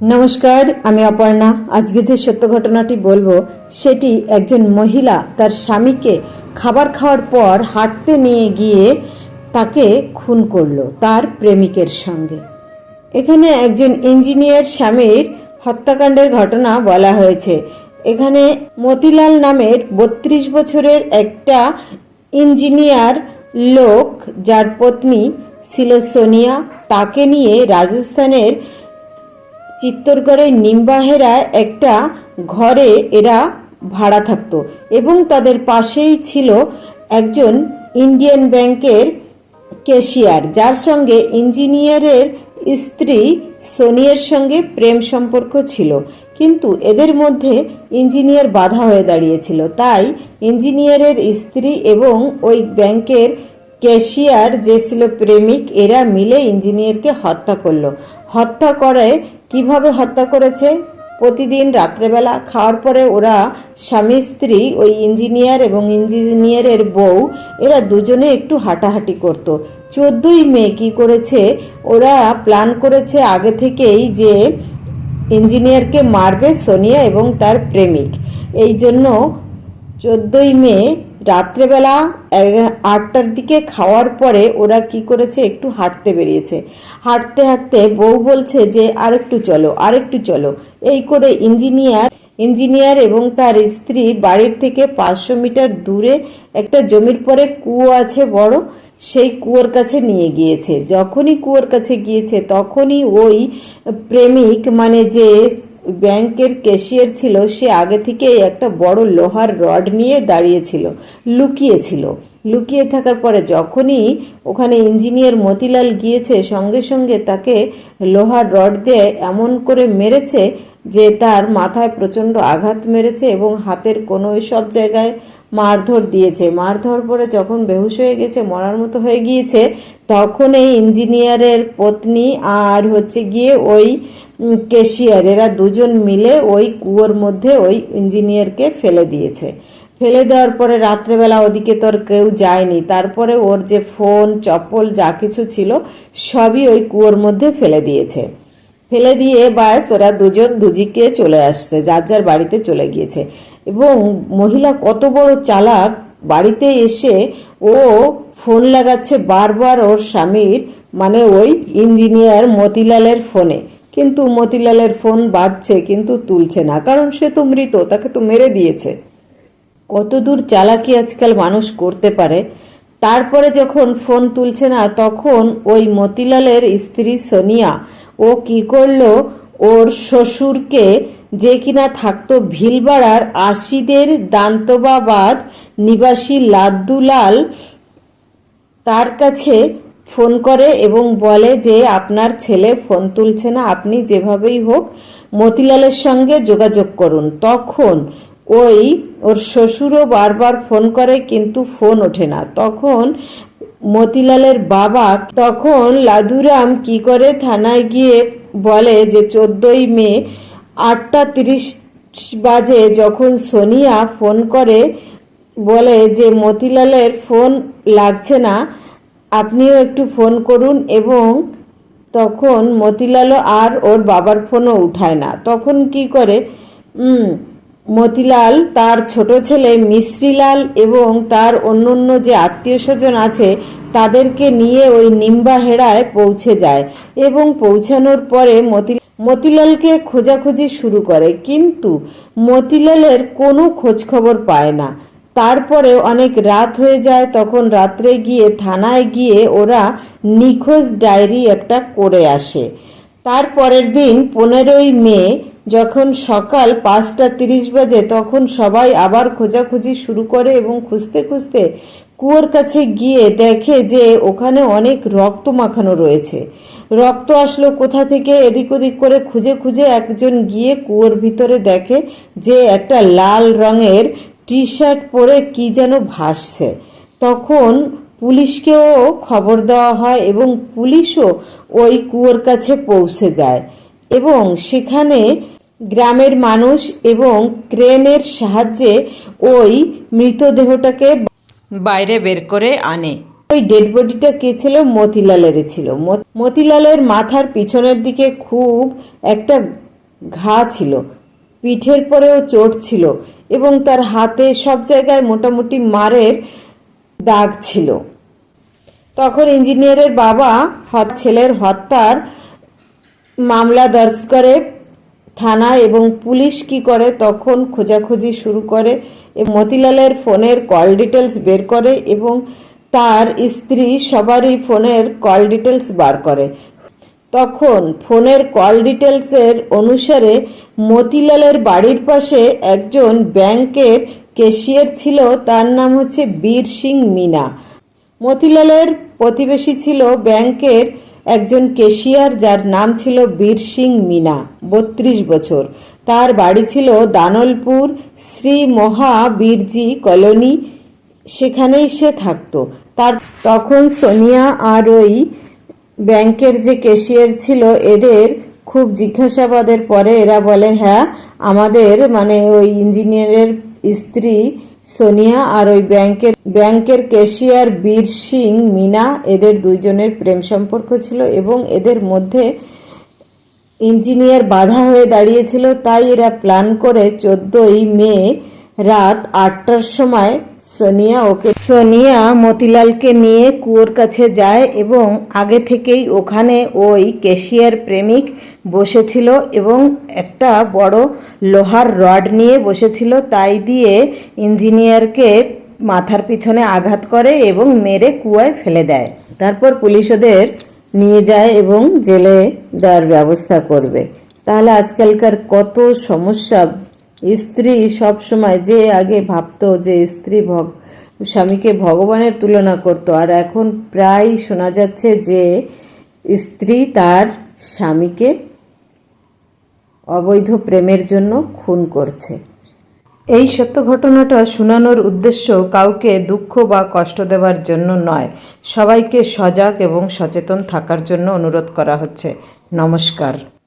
নমস্কার, আমি অপর্ণা। আজকে যে সত্য ঘটনাটি বলব, সেটি একজন মহিলা তার স্বামীকে খাবার খাওয়ার পর হাঁটতে নিয়ে গিয়ে তাকে খুন করল, তার প্রেমিকের সঙ্গে। এখানে একজন ইঞ্জিনিয়ার স্বামীর হত্যাকাণ্ডের ঘটনা বলা হয়েছে। এখানে মতিলাল নামের বত্রিশ বছরের একটা ইঞ্জিনিয়ার লোক, যার পত্নী ছিল সোনিয়া, তাকে নিয়ে রাজস্থানের চিত্তরগড়ের নিম্বাহেরা একটা ঘরে এরা ভাড়া থাকতো এবং তাদের পাশেই ছিল একজন ইন্ডিয়ান ব্যাংকের ক্যাশিয়ার, যার সঙ্গে ইঞ্জিনিয়ারের স্ত্রী সোনিয়ার সঙ্গে প্রেম সম্পর্ক ছিল। কিন্তু এদের মধ্যে ইঞ্জিনিয়ার বাধা হয়ে দাঁড়িয়েছিল। তাই ইঞ্জিনিয়ারের স্ত্রী এবং ওই ব্যাংকের ক্যাশিয়ার, যে ছিল প্রেমিক, এরা মিলে ইঞ্জিনিয়ারকে হত্যা করল। হত্যা করে কীভাবে হত্যা করেছে? প্রতিদিন রাত্রেবেলা খাওয়ার পরে ওরা স্বামী, স্ত্রী, ওই ইঞ্জিনিয়ার এবং ইঞ্জিনিয়ারের বউ, এরা দুজনে একটু হাঁটাহাঁটি করত। চোদ্দই মে কি করেছে? ওরা প্ল্যান করেছে আগে থেকেই যে ইঞ্জিনিয়ারকে মারবে সোনিয়া এবং তার প্রেমিক। এই জন্য চোদ্দই মে রাত্রেবেলা আটটার দিকে খাওয়ার পরে ওরা কি করেছে? একটু হাঁটতে বেরিয়েছে। হাঁটতে হাঁটতে বউ বলছে যে, আরেকটু চলো আরেকটু চলো। এই করে ইঞ্জিনিয়ার ইঞ্জিনিয়ার এবং তার স্ত্রী বাড়ির থেকে পাঁচশো মিটার দূরে একটা জমির পরে কুয়ো আছে বড়, সেই কুয়োর কাছে নিয়ে গিয়েছে। যখনই কুয়োর কাছে গিয়েছে, তখনই ওই প্রেমিক মানে যে ব্যাংকের ক্যাশিয়ার ছিল, সে আগে থেকেই একটা বড় লোহার রড নিয়ে দাঁড়িয়েছিল, লুকিয়েছিল। লুকিয়ে থাকার পরে যখনই ওখানে ইঞ্জিনিয়ার মতিলাল গিয়েছে, সঙ্গে সঙ্গে তাকে লোহার রড দিয়ে এমন করে মেরেছে যে তার মাথায় প্রচণ্ড আঘাত মেরেছে এবং হাতের কোনো সব জায়গায় মারধর দিয়েছে। মারধর পরে যখন বেহুশ হয়ে গেছে, মরার মতো হয়ে গিয়েছে, তখন এই ইঞ্জিনিয়ারের পত্নী আর হচ্ছে গিয়ে ওই উম, ক্যাশিয়ার এরা দুজন মিলে ওই কুয়োর মধ্যে ওই ইঞ্জিনিয়ারকে ফেলে দিয়েছে। ফেলে দেওয়ার পরে রাত্রেবেলা ওদিকে তোর কেউ যায়নি। তারপরে ওর যে ফোন চপ্পল যা কিছু ছিল সবই ওই কুয়োর মধ্যে ফেলে দিয়েছে। ফেলে দিয়ে ব্যাস ওরা দুজন দুজিকে চলে আসছে যার যার বাড়িতে চলে গিয়েছে। এবং মহিলা কত বড় চালাক বাড়িতে এসে ও ফোন লাগাচ্ছে বারবার ওর স্বামীর মানে ওই ইঞ্জিনিয়ার মতিলালের ফোনে। কিন্তু মতিলালের ফোন বাজছে, কিন্তু তুলছে না। কারণ সে তো মৃত, তাকে তো মেরে দিয়েছে। কত দূর চালাকি আজকাল মানুষ করতে পারে। তারপরে যখন ফোন তুলছে না, তখন ওই মতিলালের স্ত্রী সোনিয়া, ও কি করল? ওর শ্বশুরকে যে কিনা থাকতো ভিলবাড়ার আশিদের দান্তবাবাদ নিবাসী লাদ্দুলাল, তার কাছে ফোন করে এবং বলে যে, আপনার ছেলে ফোন তুলছে না, আপনি যেভাবেই হোক মতিলালের সঙ্গে যোগাযোগ করুন। তখন ওই ওর শ্বশুরও বারবার ফোন করে, কিন্তু ফোন ওঠে না। তখন মতিলালের বাবা তখন লাধুরাম কি করে থানায় গিয়ে বলে যে, চোদ্দই মে আটটা তিরিশ বাজে যখন সোনিয়া ফোন করে বলে যে, মতিলালের ফোন লাগছে না আপনিও একটু ফোন করুন এবং তখন মতিলালও আর ওর বাবার ফোনও উঠায় না। তখন কি করে? মতিলাল, তার ছোট ছেলে মিশ্রিলাল এবং তার অন্য অন্য যে আত্মীয় স্বজন আছে, তাদেরকে নিয়ে ওই নিম্বাহেড়ায় পৌঁছে যায় এবং পৌঁছানোর পরে মতি, মতিলালকে খোঁজাখুঁজি শুরু করে। কিন্তু মতিলালের কোনো খোঁজ খবর পায় না। তারপরে অনেক রাত হয়ে যায়, তখন রাত্রে গিয়ে থানায় গিয়ে ওরা নিখোঁজ ডায়েরি একটা করে আসে। তারপরের দিন পনেরোই মে, যখন সকাল পাঁচটা তিরিশ বাজে, তখন সবাই আবার খোঁজাখুঁজি শুরু করে এবং খুঁজতে খুঁজতে কুয়োর কাছে গিয়ে দেখে যে ওখানে অনেক রক্ত মাখানো রয়েছে। রক্ত আসলো কোথা থেকে? এদিক ওদিক করে খুঁজে খুঁজে একজন গিয়ে কুয়োর ভিতরে দেখে যে একটা লাল রঙের টি শার্ট পরে কি যেন ভাসছে। তখন পুলিশকেও খবর দেওয়া হয় এবং পুলিশও ওই কুয়োর কাছে পৌঁছে যায় এবং সেখানে গ্রামের মানুষ এবং ক্রেনের সাহায্যে ওই মৃতদেহটাকে বাইরে বের করে আনে। ওই ডেড বডিটা কে ছিল? মতিলালের ছিল। মতিলালের মাথার পিছনের দিকে খুব একটা ঘা ছিল। পিঠের পরেও চোট ছিল। এবং তার হাতে সব জায়গায় মোটামুটি মারের দাগ ছিল। তখন ইঞ্জিনিয়ারের বাবা হত- ছেলের হত্যার মামলা দর্জ করে থানা এবং পুলিশ কি করে তখন খোঁজাখুঁজি শুরু করে মতিলালের ফোনের কল ডিটেলস বের করে এবং তার স্ত্রী সবারই ফোনের কল ডিটেলস বার করে। তখন ফোনের কল ডিটেলসের অনুসারে মতিলালের বাড়ির পাশে একজন ব্যাংকের ক্যাশিয়ার ছিল, তার নাম হচ্ছে বীর সিং মিনা। মতিলালের প্রতিবেশী ছিল ব্যাংকের একজন কেশিয়ার যার নাম ছিল বীর সিং মিনা, বত্রিশ বছর। তার বাড়ি ছিল দানলপুর, শ্রী মহাবীরজি কলোনি, সেখানেই সে থাকতো। তার তখন সোনিয়া আর ওই ব্যাংকের যে ক্যাশিয়ার ছিল, এদের খুব জিজ্ঞাসাবাদের পরে এরা বলে হ্যাঁ আমাদের মানে ওই ইঞ্জিনিয়ারের স্ত্রী সোনিয়া আর ওই ব্যাংকের ব্যাংকের ক্যাশিয়ার বীর সিং মিনা, এদের দুইজনের প্রেম সম্পর্ক ছিল এবং এদের মধ্যে ইঞ্জিনিয়ার বাধা হয়ে দাঁড়িয়েছিল। তাই এরা প্ল্যান করে চোদ্দই মে রাত আটটার সময় সোনিয়া ওকে সোনিয়া মতিলালকে নিয়ে কুয়োর কাছে যায় এবং আগে থেকেই ওখানে ওই ক্যাশিয়ার প্রেমিক বসেছিল এবং একটা বড় লোহার রড নিয়ে বসেছিল। তাই দিয়ে ইঞ্জিনিয়ারকে মাথার পিছনে আঘাত করে এবং মেরে কুয়ায় ফেলে দেয়। তারপর পুলিশ ওদের নিয়ে যায় এবং জেলে দেওয়ার ব্যবস্থা করবে। তাহলে আজকালকার কত সমস্যা স্ত্রী সব সময় যে আগে ভাবতো যে স্ত্রী ভগ স্বামীকে ভগবানের তুলনা করত। আর এখন প্রায় শোনা যাচ্ছে যে স্ত্রী তার স্বামীকে অবৈধ প্রেমের জন্য খুন করছে। এই সত্য ঘটনাটা শোনানোর উদ্দেশ্য কাউকে দুঃখ বা কষ্ট দেওয়ার জন্য নয়। সবাইকে সজাগ এবং সচেতন থাকার জন্য অনুরোধ করা হচ্ছে। নমস্কার।